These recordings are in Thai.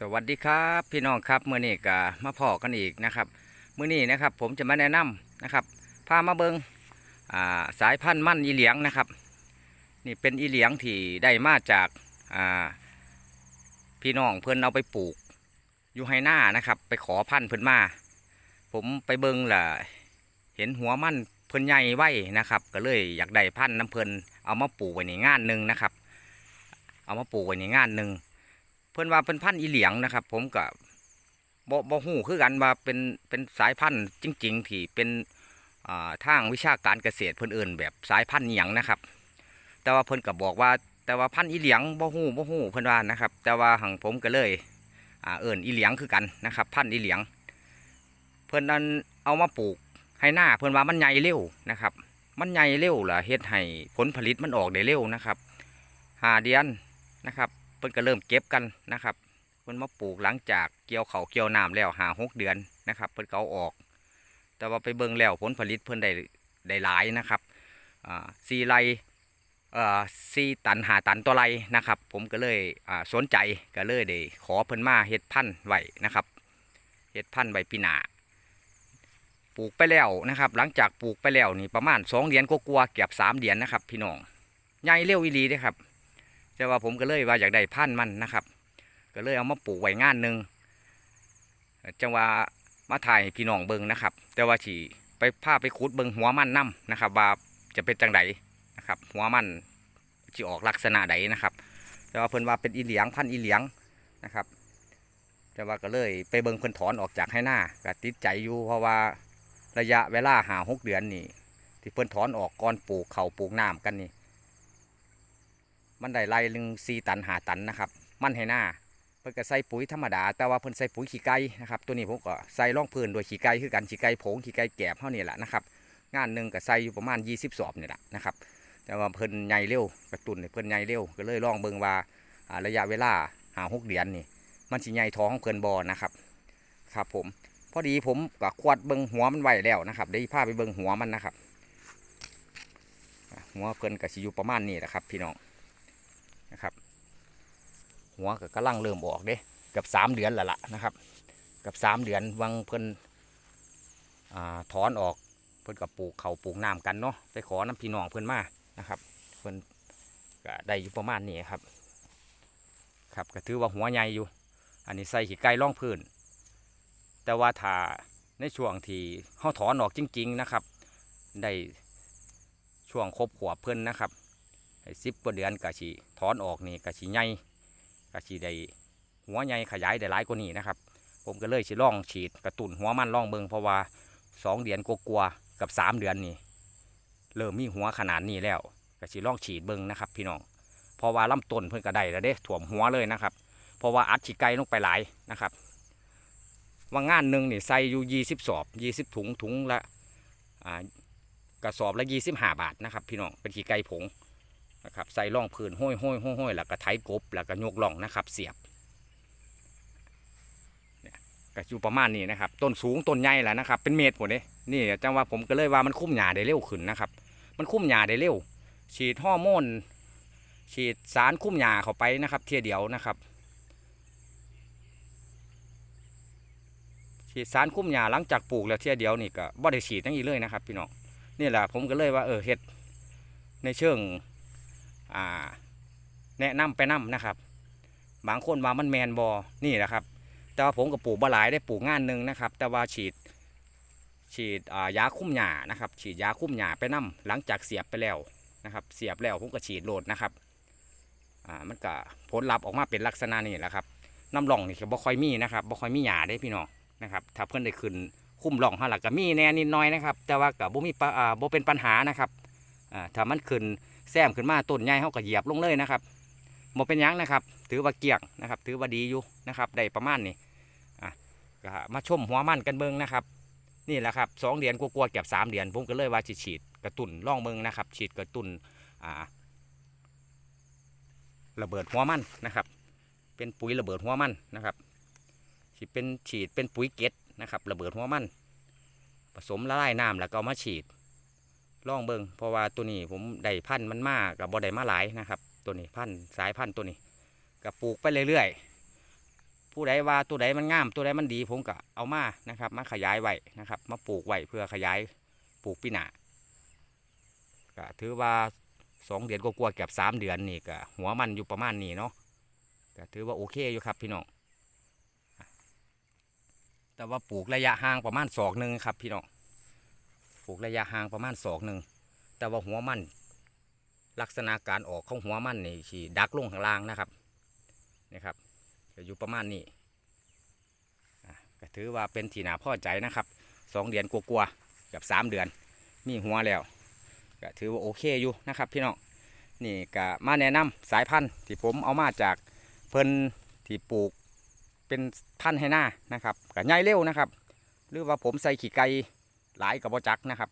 สวัสดีครับพี่น้องครับเมื่อนี้ก็มาพอกันอีกนะครับเมื่อนี้นะครับผมจะมาแนะนำนะครับพามาเบิงอ่าสายพันธุ์มั่นอีเหลียงนะครับ นี่เป็นอีเหลียงที่ได้มาจากอ่าพี่น้องเพิ่อนเอาไปปลูกอยู่ให้หน้านะครับ ไปขอพันธุ์เพิ่นมา ผมไปเบิงล่ะเห็นหัวมันเพิ่นใหญ่ไว้นะครับ ก็เลยอยากได้พันธุ์น้ำเพิ่นเอามาปลูกไว้ในงานหนึ่งนะครับ เอามาปลูกไว้ในงานหนึ่ง เพิ่นว่าเป็นพันธุ์อีเหลียงนะครับ ผมก็บ่บ่ฮู้คือกันว่าเป็นเป็นสายพันธุ์จริง ๆ ที่เป็นอ่าทางวิชาการเกษตรเพิ่นเอื่นแบบสายพันธุ์อีหยังนะครับ แต่ว่าเพิ่นก็บอกว่า แต่ว่าพันธุ์อีเหลียงบ่ฮู้บ่ฮู้เพิ่นว่านะครับ แต่ว่าหังผมก็เลยอ่าเอิ่นอีเหลียงคือกันนะครับ พันธุ์อีเหลียง เพิ่นนั้นเอามาปลูกให้หน้าเพิ่นว่ามันใหญ่เร็วนะครับ มันใหญ่เร็วล่ะเฮ็ดให้ผลผลิตมันออกได้เร็วนะครับหาเดือนนะครับ พิ่นก็เริ่มเก็บกันนะครับเพิ่นมาปลูกหลังจากเกี่ยวเขาเกี่ยวน้ำแล้วหาหกเดือนนะครับ เพิ่นก็เอาออก แต่ว่าไปเบิ่งแล้วผลผลิตเพิ่นได้ได้หลายนะครับอ่าสี่ไร่สี่ตันหาตันต่อไรนะครับ ผมก็เลยอ่าสนใจก็เลยได้ขอเพิ่นมาเฮ็ดพันธุ์ไว้นะครับเฮ็ดพันธุ์ไว้ปีหน้าปลูกไปแล้วนะครับ หลังจากปลูกไปแล้วนี่ประมาณสองเดือนก็กลัวเกือบสามเดือนนะครับ พี่น้องใหญ่เร็วอีหลีเด้ครับ แต่ว่าผมก็เลยว่าอยากได้พันธุ์มันนะครับ ก็เลยเอามาปลูกไว้งานหนึ่งจังว่ามาถ่ายพี่น้องเบิงนะครับ แต่ว่าฉีไปพาไปขุดเบิงหัวมันนํนะครับ ว่าจะเป็นจังไดนะครับ หัวมันจะออกลักษณะใดนะครับ แต่ว่าเพิ่นว่าเป็นอีเหลียงพันอีเหลียงนะครับแต่ว่าก็เลยไปเบิงเพิ่นถอนออกจากให้หน้าก็ติดใจอยู่เพราะว่าระยะเวลาหาหกเดือนนี่ที่เพิ่นถอนออกก่อนปลูกเขาปลูกน้ำกันนี่ มันได้ไล่ลึงสี่ตันหาตันนะครับ มันให้หน้าเพิ่นก็ใส่ปุ๋ยธรรมดา แต่ว่าเพิ่นใส่ปุ๋ยขี้ไก่นะครับ ตัวนี้ผมก็ใส่ร่องพื้นโดวยขี้ไก่คือกันขี้ไก่ผงขี้ไก่แกบเท่านี้แหละนะครับ งานหนึ่งก็ใส่อยู่ประมาณ 20สอบนี่แหละนะครับ แต่ว่าเพิ่นใหญ่เร็วกระตุนเพิ่นใหญ่เร็วก็เลยลองเบิ่งว่าระยะเวลาหาหกเดือนนี่มันสิใหญ่ท้องเพิ่นบ่นะครับ ครับผมพอดีผมก็ควดเบิ่งหัวมันไว้แล้วนะครับได้พาไปเบิ่งหัวมันนะครับหัวเพิ่นก็สิอยู่ประมาณนี้แหละครับ พี่น้อง นะครับ หัวก็กำลังเริ่มออกเด้กับสามเดือนแล้วล่ะนะครับ กับสามเดือนวังเพิ่นอถอนออกเพิ่นกับปลูกเขาปลูกน้ำกันเนาะไปขอน้ำพี่น้องเพิ่นมานะครับ เพิ่นก็ได้อยู่ประมาณนี้ครับ ครับก็ถือว่าหัวใหญ่อยู่ อันนี้ใส่ขี้ไก่ล่องพื้น แต่ว่าถ้าในช่วงที่เขาถอนออกจริง ๆนะครับ ได้ช่วงครบขวบเพิ่นนะครับ สิบกว่าเดือนกะชีถอนออกนี่กะชีใหญ่กะชีได้หัวใหญ่ขยายได้หลายกว่านี้นะครับ ผมก็เลยสิล่องฉีดกระตุนหัวมันล่องเบิงเพราะว่าสองเดือนกลัวๆกับสามเดือนนี่เริ่มมีหัวขนาดนี้แล้วกะชีล่องฉีดเบิงนะครับ พี่น้องเพราะว่าลำต้นเพิ่นก็ได้แล้วเด้ถ่วมหัวเลยนะครับ เพราะว่าอัดฉีไก่ลงไปหลายนะครับว่างานหนึ่งนี่ใส่อยู่ยี่สิบสอบยี่สิบถุงถุงละกระสอบละยี่สิบห้าบาทนะครับ พี่น้องเป็นขี้ไก่ผง นะครับใส่ร่องพื้นห้อยห้อยห้อยห้อยแล้วก็ไถกบแล้วก็ยกร่องนะครับ เสียบเนี่ยก็อยู่ประมาณนี้นะครับ ต้นสูงต้นใหญ่แหละนะครับ เป็นเมตรหมดเลยนี่จังว่าผมก็เลยว่ามันคุ้มหญ้าได้เร็วขึ้นนะครับ มันคุ้มหญ้าได้เร็ว ฉีดฮอร์โมนฉีดสารคุ้มหญ้าเข้าไปนะครับ เทียเดียวนะครับ ฉีดสารคุ้มหญ้าหลังจากปลูกแล้วเทียเดียวนี่ก็บ่ได้ฉีดทั้งอีเลยนะครับ พี่น้องนี่แหละผมก็เลยว่าเออเห็ดในเชิง อ่า แนะนำไปนํนะครับ บางคนว่ามันแมนบอนี่แหละครับ แต่ว่าผมกับปลูกบหลายได้ปลูกงานหนึ่งนะครับ แต่ว่าฉีด ฉีดยาคุ้มหญ้านะครับ ฉีดยาคุ้มหญ้าไปนํหลังจากเสียบไปแล้วนะครับ เสียบแล้วผมก็ฉีดโหลดนะครับอ่ามันก็ผลลัพธ์ออกมาเป็นลักษณะนี้แหละครับน้ำร่องนี่ก็บ่ค่อยมีนะครับบ่ค่อยมีหญ้าได้พี่น้องนะครับ ถ้าเพิ่อนได้ขึ้นคุ้มร่องห้าหลักก็มีแน่นิดน้อยนะครับ แต่ว่าก็บ่มีบ่เป็นปัญหานะครับอ่าถ้ามันขึ้น แซมขึ้นมาต้นใหญ่เขาก็เหยียบลงเลยนะครับบ่เป็นยังนะครับ ถือว่าเกี่ยงนะครับ ถือว่าดีอยู่นะครับได้ประมาณนี้อะก็มาชมหัวมันกันเบิ้งนะครับ นี่แหละครับสองเดือนกลัวๆเก็บสามเดือนผมก็เลยว่าฉีดฉีดกระตุนล่องเบิ้งนะครับ ฉีดกระตุนอ่าระเบิดหัวมันนะครับ เป็นปุ๋ยระเบิดหัวมันนะครับฉีดเป็นฉีดเป็นปุ๋ยเก็ดนะครับ ระเบิดหัวมัน ผสมละลายน้ำแล้วก็มาฉีด ลองเบิงเพราะว่าตัวนี้ผมได้พันธุ์มันมากกับบ่ได้มาหลายนะครับ ตัวนี้พันธุ์สายพันธุ์ตัวนี้ก็ปลูกไปเรื่อยๆ ผู้ใดว่าตัวใดมันงาม ตัวใดมันดีผมก็เอามานะครับ มาขยายไว้นะครับ มาปลูกไว้เพื่อขยายปลูกปีหนาก็ถือว่าสองเดือนก็กลัวเกือบสามเดือนนี่ก็หัวมันอยู่ประมาณนี้เนาะก็ถือว่าโอเคอยู่ครับพี่น้องแต่ว่าปลูกระยะห่างประมาณศอกหนึ่งครับพี่น้อง ปลูกระยะห่างประมาณศอกหนึ่งแต่ว่าหัวมันลักษณะการออกของหัวมันนี่ฉีดักลงข้างล่างนะครับนี่ครับอยู่ประมาณนี้ก็ถือว่าเป็นที่น่าพอใจนะครับสองเดือนกลัวๆกับสามเดือนมีหัวแล้วก็ถือว่าโอเคอยู่นะครับพี่น้องนี่ก็มาแนะนำสายพันธุ์ที่ผมเอามาจากเพิ่นที่ปลูกเป็นพันธุ์ให้หน้านะครับก็ใหญ่เร็วนะครับ หรือว่าผมใส่ขี้ไก่ หลายกับบจักนะครับ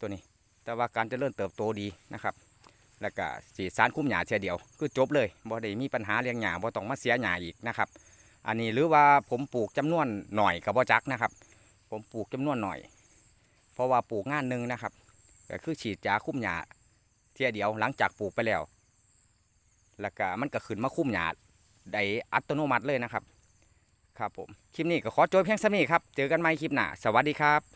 ตัวนี้แต่ว่าการเจะเริ่มเติบโตดีนะครับ แล้วก็สีสารคุ้มหญ้าเทียเดียวคือจบเลยบ่ได้มีปัญหาเลี้ยงหญ้าบ่ต้องมาเสียหญ้าอีกนะครับ อันนี้หรือว่าผมปลูกจำนวนหน่อยกับบจักนะครับ ผมปลูกจำนวนหน่อย เพราะว่าปลูกงานหนึ่งนะครับก็คือฉีดยาคุ้มหญ้าเทียเดียวหลังจากปลูกไปแล้ว แล้วก็มันก็ขึ้นมาคุ้มหญ้าได้อัตโนมัติเลยนะครับ ครับผม คลิปนี้ก็ขอจบเพียงเท่านี้ครับ เจอกันใหม่คลิปหน้า สวัสดีครับ